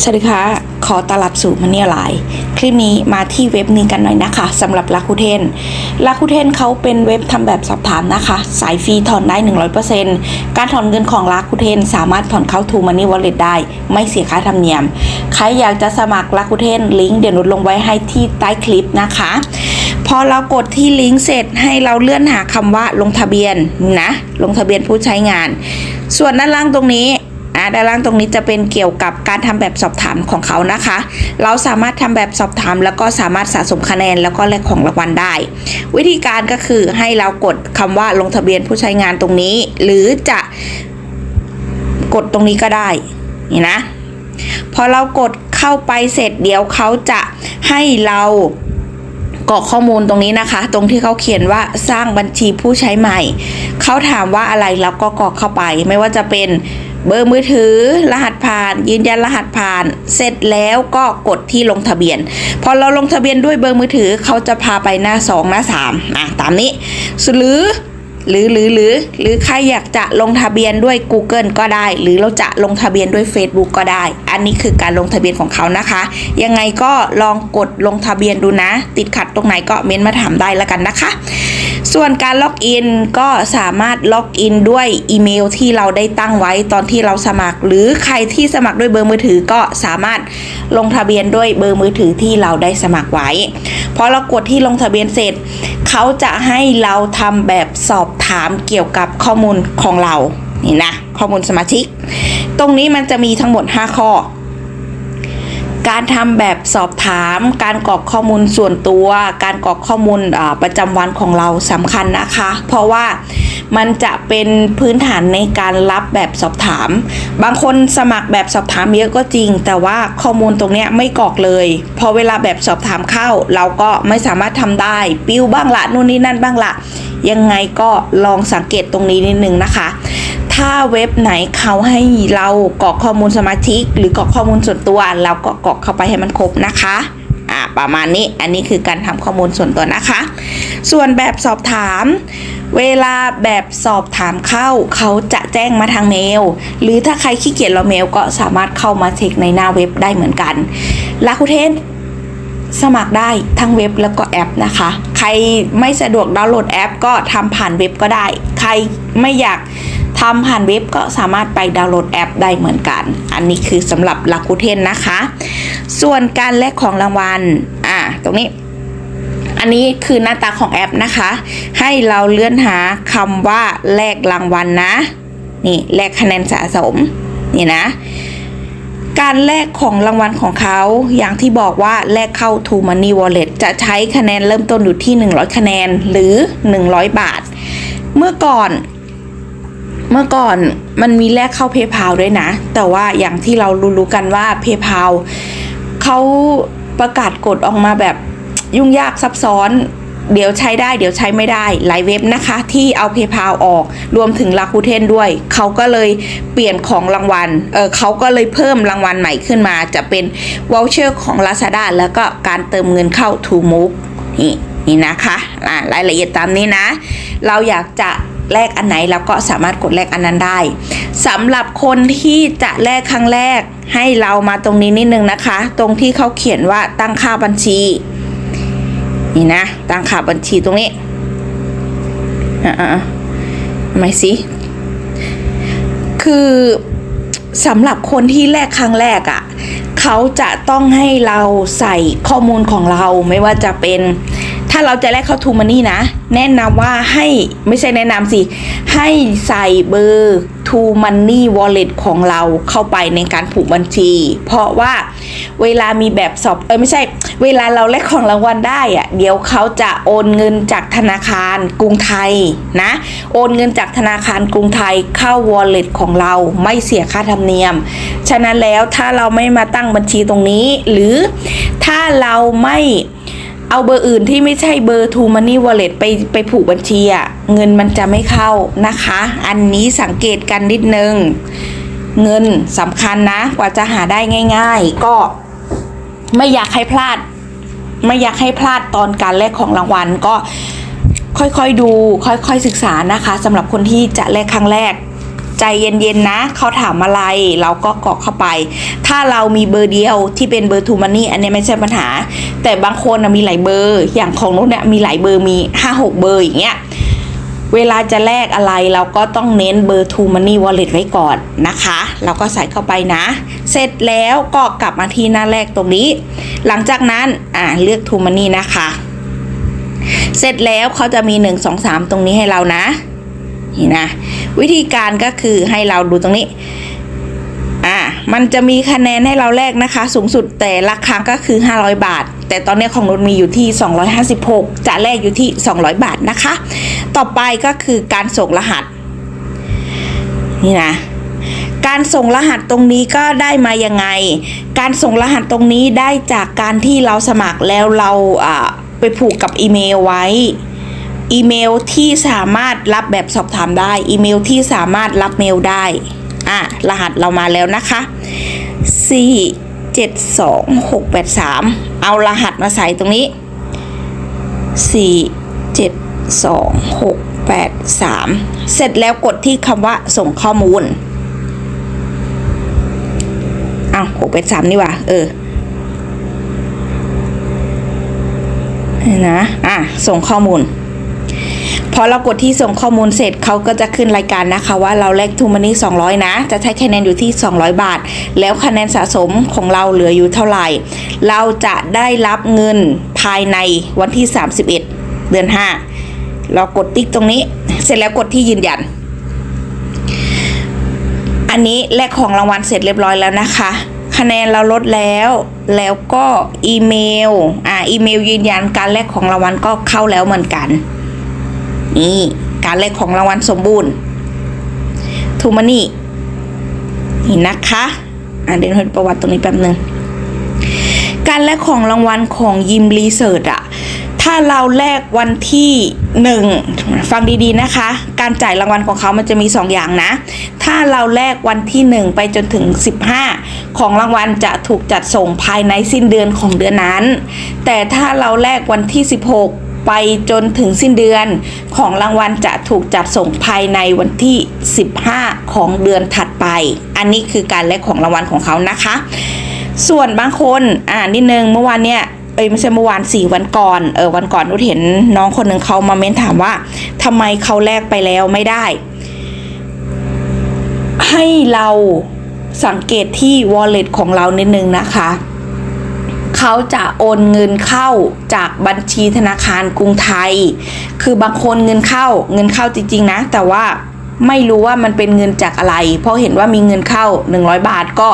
สวัสดีค่ะ ขอต้อนรับสู่มันนี่ไลน์คลิปนี้มาที่เว็บนี้กันหน่อยนะคะสำหรับลาคูเทนลาคูเทนเขาเป็นเว็บทำแบบสอบถามนะคะ สายฟรีถอนได้ 100%การถอนเงินของลาคูเทนสามารถถอนเข้าทูมันนี่วอลเล็ตได้ ไม่เสียค่าธรรมเนียม ใครอยากจะสมัครลาคูเทนลิงก์เดี๋ยวนุดลงไว้ให้ที่ใต้คลิปนะคะ พอเรากดที่ลิงก์เสร็จให้เราเลื่อนหาคำว่าลงทะเบียนนะ ลงทะเบียนผู้ใช้งาน ส่วนด้านล่างตรงนี้ อ่าด้านล่างตรงนี้จะเป็นเกี่ยวกับการทำแบบสอบถามของเขานะคะ เราสามารถทำแบบสอบถาม แล้วก็สามารถสะสมคะแนนแล้วก็แลกของรางวัลได้ วิธีการก็คือให้เรากดคำว่าลงทะเบียนผู้ใช้งานตรงนี้ หรือจะกดตรงนี้ก็ได้นี่นะพอเรากดเข้าไปเสร็จเดี๋ยวเขาจะให้เรากรอกข้อมูลตรงนี้นะคะ ตรงที่เขาเขียนว่าสร้างบัญชีผู้ใช้ใหม่ เขาถามว่าอะไรเราก็กรอกเข้าไป ไม่ว่าจะเป็น เบอร์มือถือ รหัสผ่าน ยืนยันรหัสผ่าน เสร็จแล้วก็กดที่ลงทะเบียน พอเราลงทะเบียนด้วยเบอร์มือถือเขาจะพาไปหน้า 2 หน้า3อะตามนี้หรือหรือหรือหรือหรือใครอยากจะลงทะเบียนด้วย Google ก็ได้ หรือเราจะลงทะเบียนด้วย Facebook ก็ได้ อันนี้คือการลงทะเบียนของเขานะคะ ยังไงก็ลองกดลงทะเบียนดูนะ ติดขัดตรงไหนก็เม้นมาถามได้แล้วกันนะคะ ส่วนการล็อกอินก็สามารถล็อกอินด้วยอีเมลที่เราได้ตั้งไว้ตอนที่เราสมัคร หรือใครที่สมัครด้วยเบอร์มือถือก็สามารถลงทะเบียนด้วยเบอร์มือถือที่เราได้สมัครไว้พอเรากดที่ลงทะเบียนเสร็จ เขาจะให้เราทำแบบสอบถามเกี่ยวกับข้อมูลของเรานี่นะข้อมูลสมาชิก ตรงนี้มันจะมีทั้งหมด 5 ข้อ การทำแบบสอบถาม การกรอกข้อมูลส่วนตัว การกรอกข้อมูลประจำวันของเราสำคัญนะคะ เพราะว่ามันจะเป็นพื้นฐานในการรับแบบสอบถาม บางคนสมัครแบบสอบถามเยอะก็จริง แต่ว่าข้อมูลตรงนี้ไม่กรอกเลย พอเวลาแบบสอบถามเข้า เราก็ไม่สามารถทำได้ ปิ้วบ้างละนู่นนี่นั่นบ้างละยังไงก็ลองสังเกตตรงนี้นิดนึงนะคะ ถ้าเว็บไหนเขาให้เรากรอกข้อมูลสมาชิก หรือกรอกข้อมูลส่วนตัว เราก็กรอกเข้าไปให้มันครบนะคะอ่าประมาณนี้อันนี้คือการทำข้อมูลส่วนตัวนะคะ ส่วนแบบสอบถาม เวลาแบบสอบถามเข้า เขาจะแจ้งมาทางเมล หรือถ้าใครขี้เกียจเราเมลก็สามารถเข้ามาเช็คในหน้าเว็บได้เหมือนกันลาคุเทนสมัครได้ทั้งเว็บแล้วก็แอปนะคะ ใครไม่สะดวกดาวน์โหลดแอป ก็ทำผ่านเว็บก็ได้ ใครไม่อยาก ทำผ่านเว็บก็สามารถไปดาวน์โหลดแอปได้เหมือนกัน อันนี้คือสำหรับลาคูเทนนะคะ ส่วนการแลกของรางวัลอ่าตรงนี้ อันนี้คือหน้าตาของแอปนะคะ ให้เราเลื่อนหาคำว่าแลกรางวัลนะ นี่แลกคะแนนสะสม นี่นะการแลกของรางวัลของเขา อย่างที่บอกว่าแลกเข้า To Money Wallet จะใช้คะแนนเริ่มต้นอยู่ที่ 100 คะแนนหรือ 100 บาท เมื่อก่อน เมื่อก่อนมันมีแลกเข้า PayPal ด้วยนะ แต่ว่าอย่างที่เรารู้ๆกันว่า PayPal เขาประกาศกฎออกมาแบบยุ่งยากซับซ้อน เดี๋ยวใช้ได้เดี๋ยวใช้ไม่ได้หลายเว็บนะคะ ที่เอา PayPal ออกรวมถึง Rakuten ด้วย เขาก็เลยเปลี่ยนของรางวัลเออเขาก็เลยเพิ่มรางวัลใหม่ขึ้นมา จะเป็น voucher ของ Lazada แล้วก็การเติมเงินเข้า To Move นี่นี่นะคะอ่ารายละเอียดตามนี้นะ เราอยากจะ แลกอันไหนเราก็สามารถกดแลกอันนั้นได้สำหรับคนที่จะแลกครั้งแรก ให้เรามาตรงนี้นิดนึงนะคะ ตรงที่เขาเขียนว่าตั้งค่าบัญชี นี่นะ ตั้งค่าบัญชีตรงนี้อ่าไม่สิคือสำหรับคนที่แลกครั้งแรกอะ่ะเขาจะต้องให้เราใส่ข้อมูลของเราไม่ว่าจะเป็น ถ้าเราจะแลกเข้าทูมันนี่นะ แนะนำว่าให้ไม่ใช่แนะนำสิ ให้ใส่เบอร์ทูมันนี่วอลเล็ตของเราเข้าไปในการผูกบัญชี เพราะว่าเวลามีแบบสอบเออไม่ใช่ เวลาเราแลกของรางวัลได้อะเดี๋ยวเขาจะโอนเงินจากธนาคารกรุงไทยนะ โอนเงินจากธนาคารกรุงไทยเข้าวอลเล็ตของเราไม่เสียค่าธรรมเนียม ฉะนั้นแล้วถ้าเราไม่มาตั้งบัญชีตรงนี้ หรือถ้าเราไม่ เอาเบอร์อื่นที่ไม่ใช่เบอร์ True Money Wallet ไปไปผูกบัญชีอะเงินมันจะไม่เข้านะคะ อันนี้สังเกตกันนิดนึง เงินสำคัญนะ กว่าจะหาได้ง่าย ๆ ก็ไม่อยากให้พลาด ไม่อยากให้พลาดตอนการแลกของรางวัลก็ค่อยๆดู ค่อยๆศึกษานะคะสำหรับคนที่จะแลกครั้งแรก ใจเย็นๆนะ เขาถามอะไรเราก็กรอกเข้าไป ถ้าเรามีเบอร์เดียวที่เป็นเบอร์ทูมันนี่อันนี้ไม่ใช่ปัญหา แต่บางคนมีหลายเบอร์ อย่างของนุ้นเนี่ยมีหลายเบอร์มีห้าหกเบอร์อย่างเงี้ยเวลาจะแลกอะไรเราก็ต้องเน้นเบอร์ True Money Wallet ไว้ก่อนนะคะ เราก็ใส่เข้าไปนะ เสร็จแล้วก็กลับมาที่หน้าแรกตรงนี้ หลังจากนั้นอ่าเลือก True Money นะคะ เสร็จแล้วเขาจะมี 1 2 3 ตรงนี้ให้เรานะ นี่นะวิธีการก็คือให้เราดูตรงนี้อ่ามันจะมีคะแนนให้เราแลกนะคะ สูงสุดแต่ละครั้งก็คือ 500 บาท แต่ตอนนี้ของนุชมีอยู่ที่ 256 จะแลกอยู่ที่ 200 บาทนะคะ ต่อไปก็คือการส่งรหัส นี่นะการส่งรหัสตรงนี้ก็ได้มายังไง การส่งรหัสตรงนี้ได้จากการที่เราสมัครแล้วเราอ่าไปผูกกับอีเมลไว้ อีเมลที่สามารถรับแบบสอบถามได้ อีเมลที่สามารถรับเมลได้ อะ รหัสเรามาแล้วนะคะ 4 7 2 6 8 3 เอารหัสมาใส่ตรงนี้ 4 7 2 6 8 3 เสร็จแล้วกดที่คำว่าส่งข้อมูลอ้าว6 8 3 นี่ว่าเออนี่นะ อะ ส่งข้อมูล พอเรากดที่ส่งข้อมูลเสร็จเขาก็จะขึ้นรายการนะคะ ว่าเราแลกทูมันนี่200 นะ จะใช้คะแนนอยู่ที่ 200 บาท แล้วคะแนนสะสมของเราเหลืออยู่เท่าไหร่ เราจะได้รับเงินภายในวันที่ 31 เดือน 5 เรากดติ๊กตรงนี้ เสร็จแล้วกดที่ยืนยัน อันนี้แลกของรางวัลเสร็จเรียบร้อยแล้วนะคะคะแนนเราลดแล้ว แล้วก็อีเมล อ่า อีเมลยืนยันการแลกของรางวัลก็เข้าแล้วเหมือนกัน นี่การแลกของรางวัลสมบูรณ์ทูมานี่นี่นะคะอ่านเดี๋ยวให้ประวัติตรงนี้แป๊บนึงการแลกของรางวัลของยิมรีเสิร์ชอะถ้าเราแลกวันที่หนึ่งฟังดีๆนะคะ การจ่ายรางวัลของเขามันจะมี 2 อย่างนะ ถ้าเราแลกวันที่ 1 ไปจนถึง 15 ของรางวัลจะถูกจัดส่งภายในสิ้นเดือนของเดือนนั้น แต่ถ้าเราแลกวันที่ 16 ไปจนถึงสิ้นเดือน ของรางวัลจะถูกจัดส่งภายในวันที่ 15 ของเดือนถัดไป อันนี้คือการแลกของรางวัลของเขานะคะ ส่วนบางคนอ่านิดนึงเมื่อวานเนี่ยเอ้ยไม่ใช่เมื่อวานสี่วันก่อนเออวันก่อนนุชเห็นน้องคนหนึ่งเขามาเม้นถามว่าทำไมเขาแลกไปแล้วไม่ได้ ให้เราสังเกตที่ wallet ของเรานิดนึงนะคะ เขาจะโอนเงินเข้าจากบัญชีธนาคารกรุงไทย คือบางคนเงินเข้าเงินเข้าจริง ๆ นะ แต่ว่าไม่รู้ว่ามันเป็นเงินจากอะไร เพราะเห็นว่ามีเงินเข้า 100 บาทก็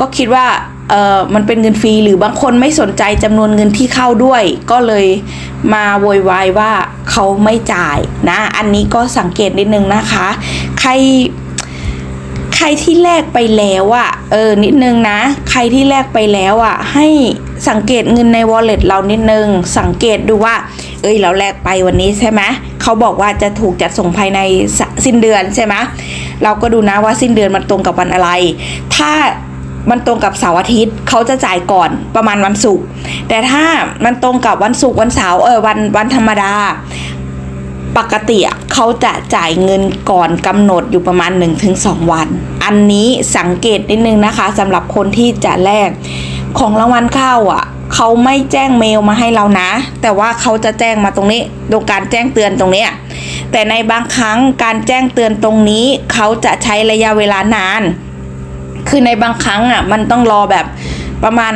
ก็คิดว่าเออมันเป็นเงินฟรีหรือบางคนไม่สนใจจำนวนเงินที่เข้าด้วย ก็เลยมาโวยวายว่าเขาไม่จ่ายนะ อันนี้ก็สังเกตนิดนึงนะคะ ใคร ใครที่แลกไปแล้วอะ่ะ เออนิดนึงนะ ใครที่แลกไปแล้วอะ่ะ ให้สังเกตเงินใน wallet เรานิดนึง สังเกตดูว่า เอ้ยเราแลกไปวันนี้ใช่ไหมเขาบอกว่าจะถูกจัดส่งภายในสสิ้นเดือนใช่ไหมเราก็ดูนะว่าสิ้นเดือนมันตรงกับวันอะไร ถ้ามันตรงกับเสาร์อาทิตย์เขาจะจ่ายก่อนประมาณวันศุกร์แต่ถ้ามันตรงกับวันศุกร์วันเสาร์เออวันวันธรรมดา ปกติอะ เขาจะจ่ายเงินก่อนกำหนดอยู่ประมาณ 1-2 วัน อันนี้สังเกตนิดนึงนะคะสำหรับคนที่จะแลกของรางวัลเข้าอะเขาไม่แจ้งเมลมาให้เรานะ แต่ว่าเขาจะแจ้งมาตรงนี้โดยการแจ้งเตือนตรงนี้ แต่ในบางครั้งการแจ้งเตือนตรงนี้ เขาจะใช้ระยะเวลานาน คือในบางครั้งอะมันต้องรอแบบประมาณ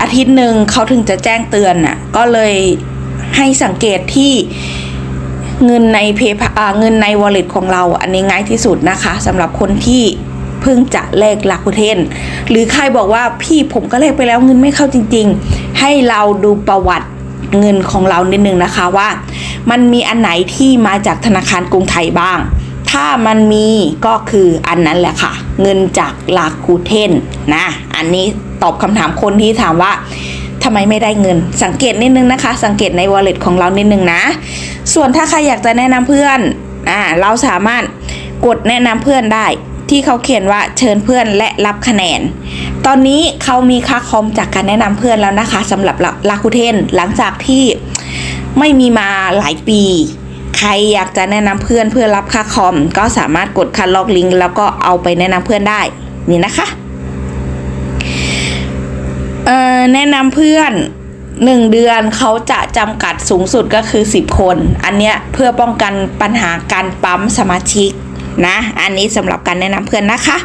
อาทิตย์หนึ่งเขาถึงจะแจ้งเตือนน่ะก็เลยให้สังเกตที่ เงินในเพย์เงินใน wallet ของเราอันนี้ง่ายที่สุดนะคะสำหรับคนที่เพิ่งจะแลกลาคุเทน หรือใครบอกว่าพี่ผมก็แลกไปแล้วเงินไม่เข้าจริง ๆ ให้เราดูประวัติเงินของเรานิดนึงนะคะว่า มันมีอันไหนที่มาจากธนาคารกรุงไทยบ้าง ถ้ามันมีก็คืออันนั้นแหละค่ะ เงินจากลาคูเทนนะ อันนี้ตอบคำถามคนที่ถามว่าทำไมไม่ได้เงิน สังเกตนิดนึงนะคะ สังเกตใน wallet ของเรานิดนึงนะ ส่วนถ้าใครอยากจะแนะนำเพื่อนอ่าเราสามารถกดแนะนำเพื่อนได้ที่เขาเขียนว่าเชิญเพื่อนและรับคะแนน ตอนนี้เขามีค่าคอมจากการแนะนำเพื่อนแล้วนะคะสำหรับลาคูเทนหลังจากที่ไม่มีมาหลายปี ใครอยากจะแนะนำเพื่อนเพื่อรับค่าคอม ก็สามารถกดคัดลอกลิงก์แล้วก็เอาไปแนะนำเพื่อนได้นี่นะคะแนะนำเพื่อน หนึ่งเดือนเขาจะจำกัดสูงสุดก็คือ 10 คน อันเนี้ยเพื่อป้องกันปัญหาการปั๊มสมาชิกนะ อันนี้สำหรับการแนะนำเพื่อนนะคะ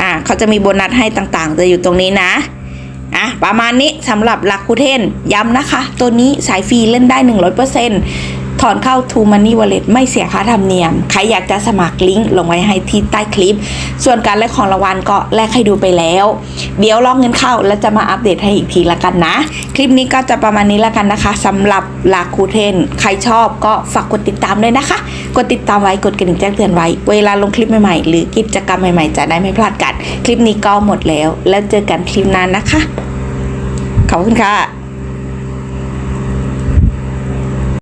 อ่าเขาจะมีโบนัสให้ต่างๆ จะอยู่ตรงนี้นะ อะประมาณนี้สำหรับลักคูเทนย้ำนะคะ ตัวนี้สายฟรีเล่นได้ 100% ถอนเข้า To Money Wallet ไม่เสียค่าธรรมเนียม ใครอยากจะสมัครลิงก์ลงไว้ให้ที่ใต้คลิป ส่วนการแลกของรางวัลก็แลกให้ดูไปแล้ว เดี๋ยวลองเงินเข้าแล้วจะมาอัปเดตให้อีกทีละกันนะ คลิปนี้ก็จะประมาณนี้ละกันนะคะสำหรับลักคูเทน ใครชอบก็ฝากกดติดตามด้วยนะคะ กดติดตามไว้กดกระดิ่งแจ้งเตือนไว้ เวลาลงคลิปใหม่ๆ หรือกิจกรรมใหม่ๆ จะได้ไม่พลาดกัน คลิปนี้ก็หมดแล้ว แล้วเจอกันคลิปหน้านะคะ ขอบคุณค่ะ